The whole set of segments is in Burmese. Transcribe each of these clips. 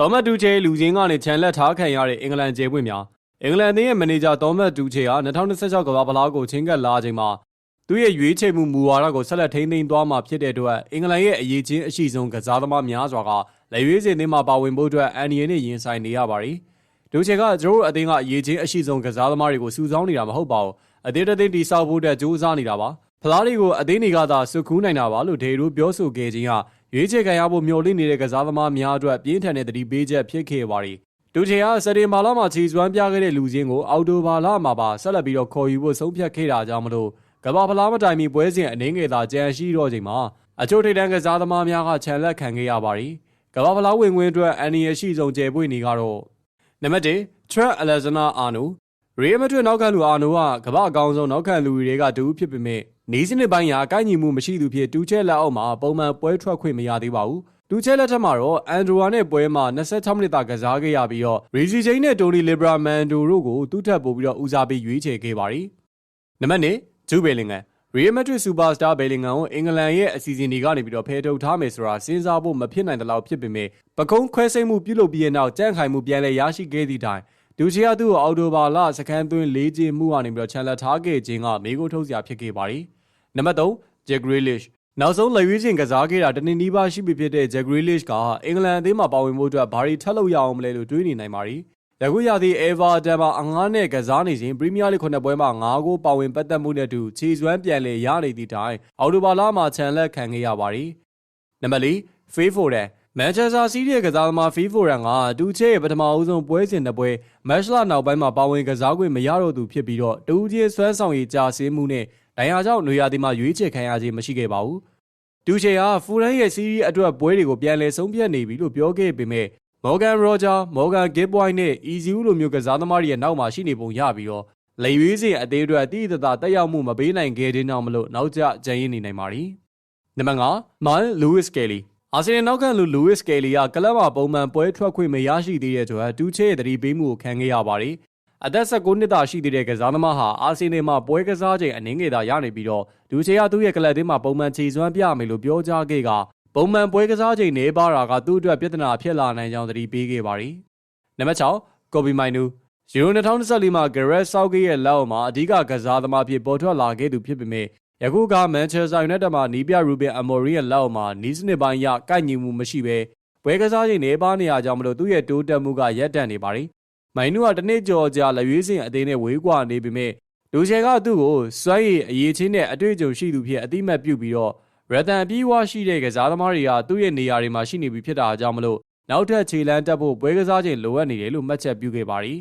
တော်မတ်တူချေလူချင်းကနေခြံလက်ထားခံရတဲ့အင်္ဂလန်ကျေပွင့်များအင်္ဂလန်အသင်းရဲ့မန်နေဂျာတော်မတ်တူချေဟာ2026ကမ္ဘာဖလားကိုချင်းကပ်လာချိန်မှာသူ့ရဲ့ရွေးချယ်မှုမူဝါဒကိုဆက်လက်ထိန်းသိမ်းသွားမှာဖြစ်တဲ့အတွက်အင်္ဂလန်ရဲ့အရေးချင်းအရှိဆုံးကစားသမားများစွာကလက်ရွေးစင်သင်းမှာပါဝင်ဖို့အတွက်အန်ဒီယန်နဲ့ရင်ဆိုင်နေရပါတယ်။ဒူချေကကျွန်တော်တို့အသင်းကအရေးချင်းအရှိဆုံးကစားသမားတွေကိုစုဆောင်းနေတာမဟုတ်ပါဘူး။အသင်းတစ်သင်းတိစောက်ဖို့အတွက်ကြိုးစားနေတာပါ။ဖလားတွေကိုအသင်းတွေကသာစုခူးနိုင်တာပါလို့ဒေရိုပြောဆိုခဲ့ခြင်းက ရွေးချယ်ခံရဖို့မျှော်လင့်နေတဲ့ကစားသမားများအတွက်ပြင်းထန်တဲ့သတိပေးချက်ဖြစ်ခဲ့ပါတယ်။ဒူချေကစတင်မာလာမှာခြေစွမ်းပြခဲ့တဲ့လူချင်းကိုအော်တိုဘာလမှာပါဆက်လက်ပြီးတော့ခေါ်ယူဖို့ဆုံးဖြတ်ခဲ့တာကြောင့်မလို့ကမ္ဘာဖလားမတိုင်မီပွဲစဉ်အနေငယ်သာကြံရှိတော့ချိန်မှာအချို့ထိပ်တန်းကစားသမားများကခြံလက်ခံခဲ့ရပါတယ်။ကမ္ဘာဖလားဝင်ခွင့်အတွက်အန်နီရရှိဆုံးကျယ်ပွင့်နေကတော့နံပါတ်1 Trent Alexander-Arnold ရီယယ်မက်ဒရစ်နောက်ခံလူအာနိုကကမ္ဘာအကောင်းဆုံးနောက်ခံလူတွေကတူဖြစ်ပေမဲ့ နေစနစ်ပိုင်းရာကိုက်ညီမှုမရှိသူဖြစ်တူချဲလက်အောက်မှာပုံမှန်ပွဲထွက်ခွင့်မရသေးပါဘူး။တူချဲလက်ထက်မှာတော့အန်ဒရိုဝါနဲ့ပွဲမှာ26မိနစ်သာကစားခဲ့ရပြီးတော့ရီစီချင်းနဲ့တိုနီလီဘရာမန်ဒိုတို့ကိုသူ့ထက်ပိုပြီးတော့ဦးစားပေးရွေးချယ်ခဲ့ပါတယ်။နံပါတ်1ဂျူဘေလင်ဂန်ရီယယ်မက်ဒရစ်စူပါစတာဘယ်လင်ဂန်ကိုအင်္ဂလန်ရဲ့အစီအစဉ်တွေကနေပြီးတော့ဖယ်ထုတ်ထားမယ်ဆိုတာစဉ်းစားဖို့မဖြစ်နိုင်တဲ့လောက်ဖြစ်ပေမဲ့ပကုံးခွဲစိတ်မှုပြုလုပ်ပြီးတဲ့နောက်ကြန့်ခိုင်မှုပြန်လည်ရရှိခဲ့သည့်တိုင်ဒူချီယာသူ့ကိုအော်တိုဘာလစကန်သွင်းလေးချင်းမှုကနေပြီးတော့ချန်လက်ထားခဲ့ခြင်းကမေကိုထုတ်စရာဖြစ်ခဲ့ပါတယ်။ နံပါတ်3ဂျက်ဂရီလစ်နောက်ဆုံးလက်ရွေးစင်ကစားခဲ့တာတနင်္နီးပါးရှိပြီဖြစ်တဲ့ဂျက်ဂရီလစ်ကအင်္ဂလန်အသင်းမှာပါဝင်ဖို့အတွက်ဘာရီထက်လို့ရအောင်မလဲလို့တွေးနေနိုင်ပါတယ်။ယခုရသည့်အေဗာတန်မှာအငားနဲ့ကစားနေစဉ်ပရီးမီးယားလိခုနှစ်ပွဲမှာ9ဂိုးပါဝင်ပတ်သက်မှုနဲ့တူခြေစွမ်းပြန်လည်ရနေသည့်တိုင်အော်တိုဘာလမှာချန်လက်ခံခဲ့ရပါတယ်။နံပါတ်4ဖေးဖိုဒန်မန်ချက်စတာစီးတီးရဲ့ကစားသမားဖီဖိုရန်ကတူချဲရဲ့ပထမအဦးဆုံးပွဲစဉ်တစ်ပွဲမက်ရှလာနောက်ပိုင်းမှာပါဝင်ကစားခွင့်မရတော့သူဖြစ်ပြီးတော့တူချင်းဆွမ်းဆောင်ရည်ကြာဆင်းမှုနဲ့ ဒိုင်ယာကြောင့်နေရာဒီမှာရွေးချယ်ခံရခြင်းမရှိခဲ့ပါဘူး။တူချေဟာဖူရန်ရဲ့စီးရီးအတွက်ပွဲတွေကိုပြန်လည်ဆုံးဖြတ်နေပြီလို့ပြောခဲ့ပေမဲ့မော်ဂန်ရောဂျာမော်ဂန်ဂစ်ဘွိုင်းနဲ့အီဇီဦးလိုမျိုးကစားသမားတွေရဲ့နောက်မှာရှိနေပုံရပြီးတော့လေရွေးစဉ်အသေးအတွက်အတိအသတက်ရောက်မှုမပေးနိုင်ခဲ့တဲ့နောက်မလို့နောက်ကျကျန်ရင်းနေနိုင်ပါ ರಿ နံပါတ်5မိုင်လူးဝစ်ကယ်လီအာဆင်နယ်နောက်ခံလူလူးဝစ်ကယ်လီကကလပ်မှာပုံမှန်ပွဲထွက်ခွင့်မရရှိသေးတဲ့အတွက်တူချဲရဲ့တတိပေးမှုကိုခံခဲ့ရပါတယ်။ အသက်16နှစ်သာရှိသေးတဲ့ကစားသမားဟာအာဆင်နယ်မှာပွဲကစားချိန်အနည်းငယ်သာရနေပြီးတော့ဒူချေကသူ့ရဲ့ကလပ်သင်းမှာပုံမှန်ခြေစွမ်းပြမယ်လို့ပြောကြားခဲ့ကပုံမှန်ပွဲကစားချိန်နေပါတာကသူ့အတွက်ပြဿနာဖြစ်လာနိုင်ကြောင်းတတိပေးခဲ့ပါတယ်။နံပါတ်6ကိုဘီမိုင်နူယူရို2024မှာဂရက်ဆောက်ဂေးရဲ့လက်အောက်မှာအဓိကကစားသမားဖြစ်ပေါ်ထွက်လာခဲ့သူဖြစ်ပေမဲ့ယခုကမန်ချက်စတာယူနိုက်တက်မှာနီးပြရူဘင်အမော်ရီရဲ့လက်အောက်မှာနီးစနစ်ပိုင်းရကိုက်ညီမှုမရှိဘဲပွဲကစားချိန်နေပါနေရကြောင်းမလို့သူ့ရဲ့တိုးတက်မှုကရပ်တန့်နေပါ ರಿ မိုင်နူကတနေ့ကျော်ကြာလက်ရွေးစင်အသေးနဲ့ဝေးကွာနေပေမဲ့လူချယ်ကသူ့ကိုစွမ်းရည်အရေးချင်းနဲ့အတွေ့အကြုံရှိသူဖြစ်အတိမတ်ပြုပြီးတော့ရတန်ပြေးဝရှိတဲ့ကစားသမားတွေကသူ့ရဲ့နေရာတွေမှာရှိနေပြီဖြစ်တာကြောင့်မလို့နောက်ထပ်ခြေလန်းတက်ဖို့ပွဲကစားချိန်လိုအပ်နေတယ်လို့မှတ်ချက်ပြုခဲ့ပါ ರಿ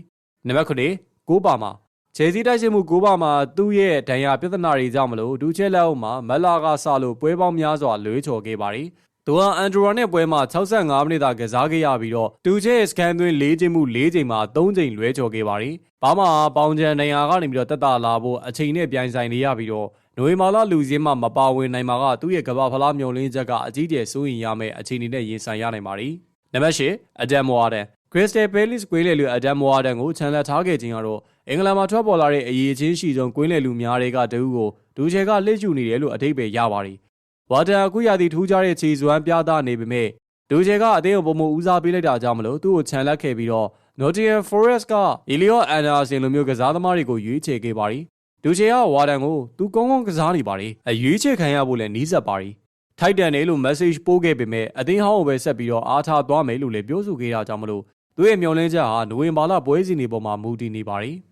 နံပါတ်9ကိုပါမှာချယ်ဆီတိုက်စစ်မှုကိုပါမှာသူ့ရဲ့ဒဏ်ရာပြဿနာတွေကြောင့်မလို့ဒူချဲလက်အုပ်မှာမက်လာကစလို့ပွဲပေါင်းများစွာလွဲချော်ခဲ့ပါတယ်။ သူဟာအန်ဒရိုနဲ့ပွဲမှာ65မိနစ်သာကစားခဲ့ရပြီးတော့ဒူချဲစကန်သွင်း၄ချိန်မှု၄ချိန်မှာ၃ချိန်လွဲချော်ခဲ့ပါတယ်။ဘာမှပေါင်ချန်ဒဏ်ရာကနေပြီးတော့တက်တာလာဖို့အချိန်နဲ့ပြိုင်ဆိုင်နေရပြီးတော့နိုဝင်ဘာလလူစင်းမှာမပါဝင်နိုင်မှာကသူ့ရဲ့ကဘာဖလားမျောလင်းချက်ကအကြီးကျယ်စိုးရင်ရမယ့်အခြေအနေနဲ့ရင်ဆိုင်ရနိုင်ပါတယ်။နံပါတ်၈အဒမ်မွာဒန်ခရစ္စတယ်ပဲလစ်ကွေးလေလူအဒမ်မွာဒန်ကိုခြံလက်ထားခဲ့ခြင်းကတော့အင်္ဂလန်မှာထွက်ပေါ်လာတဲ့အရေးချင်းရှိဆုံးကွင်းလယ်လူများတွေကတဦးကိုဒူချေကလှည့်ကျူနေတယ်လို့အထိပ္ပယ်ရပါတယ်။ ဝါတန်အခုရသည့်ထူးခြားတဲ့ခြေစွမ်းပြသနေပေမဲ့ဒူချေကအသေးအုံပုံမဦးစားပေးလိုက်တာကြောင့်မလို့သူ့ကိုခြံလက်ခဲ့ပြီးတော့ Nottingham Forest က Elliot Anderson လိုမျိုးကစားသမားတွေကိုရွေးချယ်ခဲ့ပါတယ်။ဒူချေကဝါတန်ကိုသူကောင်းကောင်းကစားနေပါတယ်။အရွေးချယ်ခံရဖို့လည်းနီးစပ်ပါတယ်။ထိုက်တန်တယ်လို့ message ပို့ခဲ့ပေမဲ့အသင်းဟောင်းကိုပဲဆက်ပြီးတော့အားထားသွားမယ်လို့လည်းပြောဆိုခဲ့တာကြောင့်မလို့သူ့ရဲ့မျှော်လင့်ချက်ဟာနိုဝင်ဘာလပွဲစဉ်တွေပေါ်မှာမူတည်နေပါတယ်။